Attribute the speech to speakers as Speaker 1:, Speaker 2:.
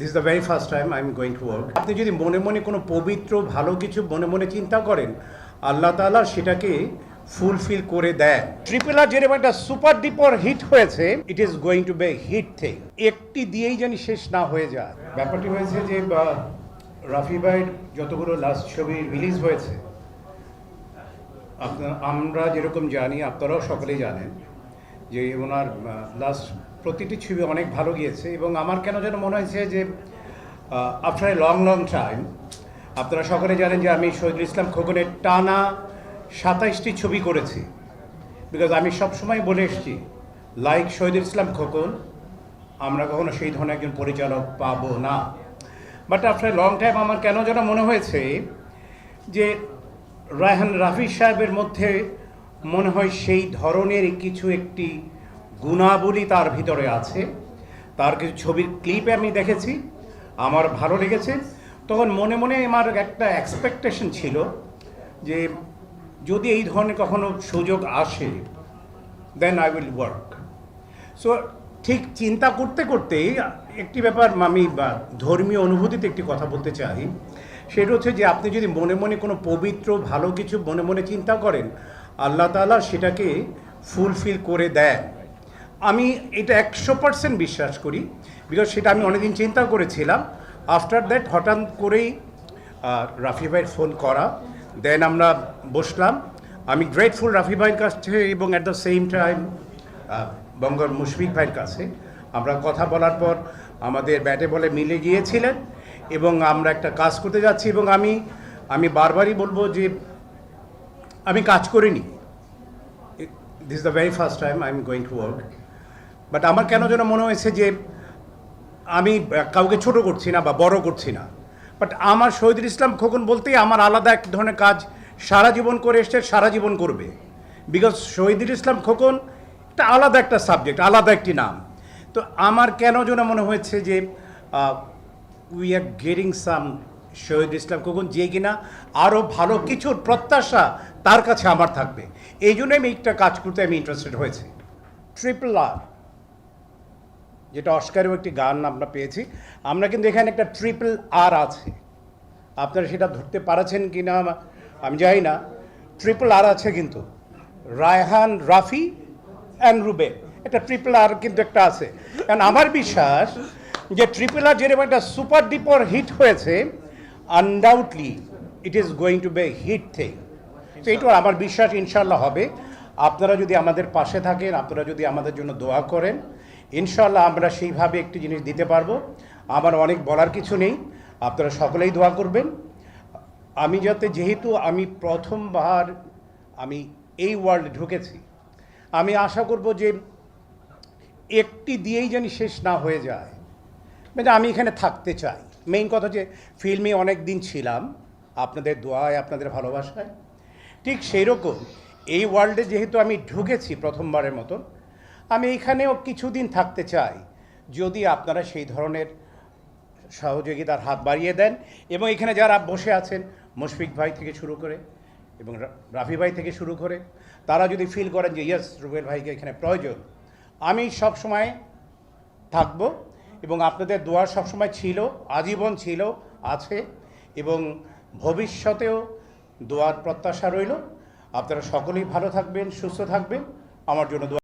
Speaker 1: This the very first time I am going to work আপনি যদি মনে মনে কোনো পবিত্র, ভালো কিছু মনে মনে চিন্তা করেন, আল্লাহ তাআলা সেটাকে ফুলফিল করে দেন। ট্রিপল আর যেরকম একটা সুপার ডিপর হিট হয়েছে it is going to be hit thing একটি দিয়েই জানি শেষ না হয়ে যায় ব্যাপারটি হয়েছে যে রাফি ভাইয়ের যতগুলো লাস্ট ছবি রিলিজ হয়েছে, আপনার, আমরা যেরকম জানি, আপনারাও সকলেই জানেন যে ওনার লাস্ট প্রতিটি ছবি অনেক ভালো গিয়েছে এবং আমার কেন যেন মনে হয়েছে যে after a long long time আপনারা সকলে জানেন যে আমি শহীদুল ইসলাম খোকনের টানা সাতাইশটি ছবি করেছি। বিকজ আমি সবসময় বলে এসেছি লাইক শহীদুল ইসলাম খোকন, আমরা কখনো সেই ধরনের একজন পরিচালক পাবো না। বাট আফটার লং টাইম আমার কেন যেন মনে হয়েছে যে, রায়হান রাফি সাহেবের মধ্যে মনে হয় সেই ধরনের কিছু একটি গুণাবলী তার ভিতরে আছে। তার কিছু ছবির ক্লিপে আমি দেখেছি, আমার ভালো লেগেছে। তখন মনে মনে আমার একটা এক্সপেকটেশন ছিল যে যদি এই ধরনের কখনো সুযোগ আসে then I will work so ঠিক চিন্তা করতে করতে একটি ব্যাপার আমি ধর্মীয় অনুভূতিতে একটি কথা বলতে চাই। সেটা হচ্ছে যে আপনি যদি মনে মনে কোনো পবিত্র, ভালো কিছু মনে মনে চিন্তা করেন আল্লাহ তাআলা সেটাকে ফুলফিল করে দেন আমি এটা একশো পার্সেন্ট বিশ্বাস করি বিকজ সেটা আমি অনেকদিন চিন্তা করেছিলাম। আফটার দ্যাট হঠাৎ করেই রাফি ভাইয়ের ফোন করা। দেন আমরা বসলাম। আমি গ্রেটফুল রাফি ভাইয়ের কাছে এবং অ্যাট দ্য সেম টাইম বঙ্গর মুশফিক ভাইয়ের কাছে। আমরা কথা বলার পর আমাদের ব্যাটে বলে মিলে গিয়েছিলেন এবং আমরা একটা কাজ করতে যাচ্ছি এবং আমি আমি বারবারই বলব যে আমি কাজ করিনি। This the very first time I am going to work but আমার কেন যেন মনে হয়েছে যে আমি কাউকে ছোট করছি না বা বড় করছি না। বাট আমার শহীদুল ইসলাম খোকন বলতেই আমার আলাদা এক ধরনের কাজ সারা জীবন করে এসছে, সারা জীবন করবে। বিকজ শহীদুল ইসলাম খোকন একটা আলাদা একটা সাবজেক্ট আলাদা একটি নাম। তো আমার কেন যেন মনে হয়েছে যে we are getting some Shahidul Islam Khokon যে কিনা আরও ভালো কিছুর প্রত্যাশা তার কাছে আমার থাকবে। এই জন্য আমি একটা কাজ করতে আমি ইন্টারেস্টেড হয়েছি। ট্রিপল আর যেটা অস্কারেও একটি গান আমরা পেয়েছি। আমরা কিন্তু এখানে একটা ট্রিপল আর আছে। আপনারা সেটা ধরতে পারছেন কি না আমি জানি না। ট্রিপল আর আছে কিন্তু। রায়হান, রাফি অ্যান্ড রুবে একটা ট্রিপল আর কিন্তু একটা আছে। কারণ আমার বিশ্বাস যে ট্রিপল আর যেরকম একটা সুপার ডিপর হিট হয়েছে undoubtedly it is going to be hit thing তো এইটা আমার বিশ্বাস ইনশাল্লাহ হবে। আপনারা যদি আমাদের পাশে থাকেন, আপনারা যদি আমাদের জন্য দোয়া করেন ইনশাল্লাহ আমরা সেইভাবে একটি জিনিস দিতে পারব। আমার অনেক বলার কিছু নেই, আপনারা সকলেই দোয়া করবেন। আমি যাতে, যেহেতু আমি প্রথমবার আমি এই ওয়ার্ল্ডে ঢুকেছি, আমি আশা করব যে একটি দিয়েই যেন শেষ না হয়ে যায়। মানে আমি এখানে থাকতে চাই। মেইন কথা যে ফিল্মে অনেক দিন ছিলাম। আপনাদের দোয়ায়, আপনাদের ভালোবাসায় ঠিক সেই রকম এই ওয়ার্ল্ডে যেহেতু আমি ঢুকেছি প্রথমবারের মতন, আমি এখানেও কিছুদিন থাকতে চাই। যদি আপনারা সেই ধরনের সহযোগিতার হাত বাড়িয়ে দেন এবং এখানে যারা বসে আছেন, মুশফিক ভাই থেকে শুরু করে এবং রাফি ভাই থেকে শুরু করে, তারা যদি ফিল করেন যে ইয়েস রুবেল ভাইকে এখানে প্রয়োজন। আমি সব সময় থাকব এবং আপনাদের দোয়ার সবসময় ছিল, আজীবন ছিল, আছে এবং ভবিষ্যতেও দোয়ার প্রত্যাশা রইল। আপনারা সকলেই ভালো থাকবেন সুস্থ থাকবেন। আমার জন্য